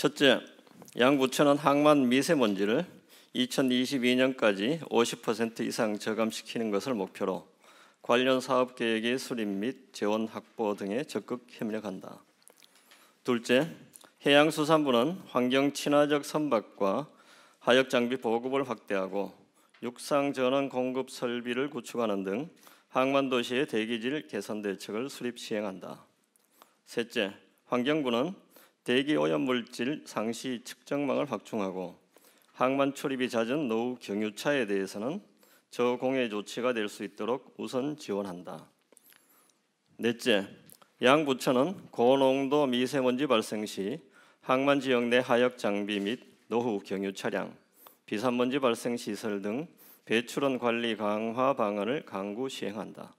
첫째, 양 부처는 항만 미세먼지를 2022년까지 50% 이상 저감시키는 것을 목표로 관련 사업 계획의 수립 및 재원 확보 등에 적극 협력한다. 둘째, 해양수산부는 환경 친화적 선박과 하역 장비 보급을 확대하고 육상 전원 공급 설비를 구축하는 등 항만 도시의 대기질 개선 대책을 수립 시행한다. 셋째, 환경부는 대기 오염 물질 상시 측정망을 확충하고 항만 출입이 잦은 노후 경유차에 대해서는 저공해 조치가 될 수 있도록 우선 지원한다. 넷째, 양 부처는 고농도 미세먼지 발생 시 항만 지역 내 하역 장비 및 노후 경유 차량, 비산먼지 발생 시설 등 배출원 관리 강화 방안을 강구 시행한다.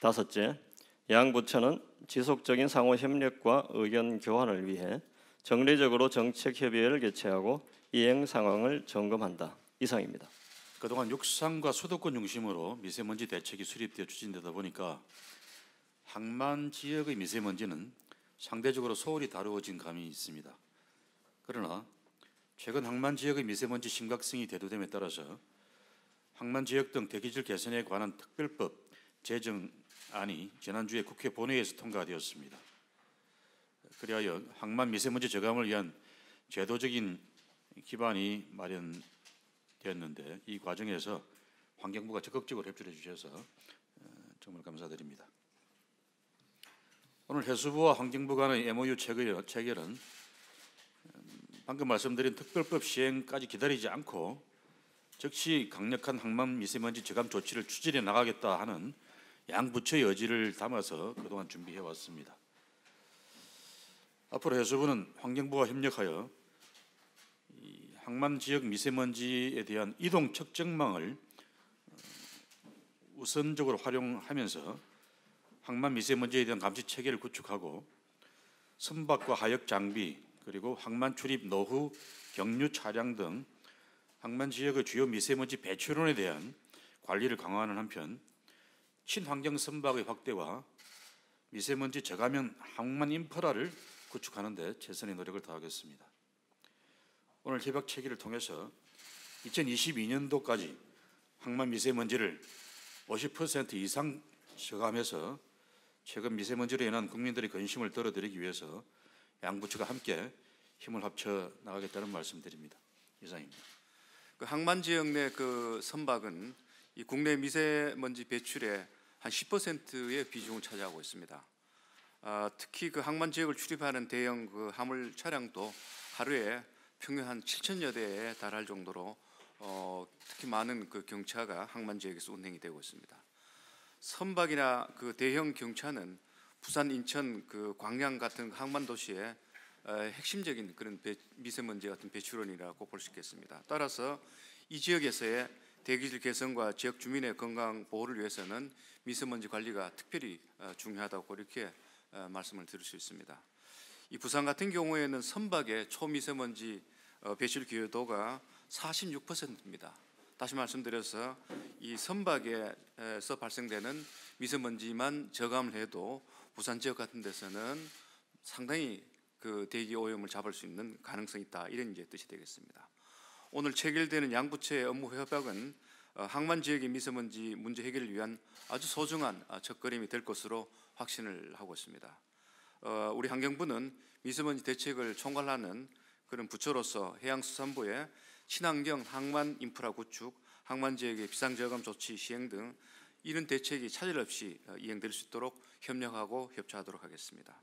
다섯째, 양 부처는 지속적인 상호 협력과 의견 교환을 위해 정례적으로 정책 협의회를 개최하고 이행 상황을 점검한다. 이상입니다. 그동안 육상과 수도권 중심으로 미세먼지 대책이 수립되어 추진되다 보니까 항만 지역의 미세먼지는 상대적으로 소홀히 다루어진 감이 있습니다. 그러나 최근 항만 지역의 미세먼지 심각성이 대두됨에 따라서 항만 지역 등 대기질 개선에 관한 특별법 제정 안이 지난주에 국회 본회의에서 통과되었습니다. 그리하여 항만 미세먼지 저감을 위한 제도적인 기반이 마련되었는데 이 과정에서 환경부가 적극적으로 협조해 주셔서 어, 정말 감사드립니다. 오늘 해수부와 환경부 간의 MOU 체결, 체결은 음, 방금 말씀드린 특별법 시행까지 기다리지 않고 즉시 강력한 항만 미세먼지 저감 조치를 추진해 나가겠다 하는 양부처의 의지를 담아서 그동안 준비해 왔습니다. 앞으로 해수부는 환경부와 협력하여 항만 지역 미세먼지에 대한 이동 측정망을 어, 우선적으로 활용하면서 항만 미세먼지에 대한 감시 체계를 구축하고 선박과 하역 장비 그리고 항만 출입 노후 경유 차량 등 항만 지역의 주요 미세먼지 배출원에 대한 관리를 강화하는 한편 친환경 선박의 확대와 미세먼지 저감형 항만 인프라를 구축하는 데 최선의 노력을 다하겠습니다. 오늘 협약 체계를 통해서 2022년도까지 항만 미세먼지를 50% 이상 저감해서 최근 미세먼지로 인한 국민들의 관심을 떨어뜨리기 위해서 양부처가 함께 힘을 합쳐 나가겠다는 말씀드립니다. 이상입니다. 그 항만 지역 내 그 선박은 이 국내 미세먼지 배출의 한 10%의 비중을 차지하고 있습니다. 아, 특히 그 항만 지역을 출입하는 대형 그 화물 차량도 하루에 평균 한 7천여 대에 달할 정도로 어, 특히 많은 그 경차가 항만 지역에서 운행이 되고 있습니다. 선박이나 그 대형 경차는 부산, 인천, 그 광양 같은 항만 도시의 어, 핵심적인 그런 배, 미세먼지 같은 배출원이라고 볼 수 있겠습니다. 따라서 이 지역에서의 대기질 개선과 지역 주민의 건강 보호를 위해서는 미세먼지 관리가 특별히 어, 중요하다고 이렇게 어, 말씀을 드릴 수 있습니다. 이 부산 같은 경우에는 선박의 초미세먼지 어, 배출 기여도가 46%입니다. 다시 말씀드려서 이 선박에서 발생되는 미세먼지만 저감을 해도 부산 지역 같은 데서는 상당히 그 대기 오염을 잡을 수 있는 가능성이 있다 이런 이제 뜻이 되겠습니다. 오늘 체결되는 양부처의 업무 협약은 어, 항만 지역의 미세먼지 문제 해결을 위한 아주 소중한 첫걸음이 될 것으로 확신을 하고 있습니다. 어, 우리 환경부는 미세먼지 대책을 총괄하는 그런 부처로서 해양수산부의 친환경 항만 인프라 구축, 항만 지역의 비상저감 조치 시행 등 이런 대책이 차질 없이 어, 이행될 수 있도록 협력하고 협조하도록 하겠습니다.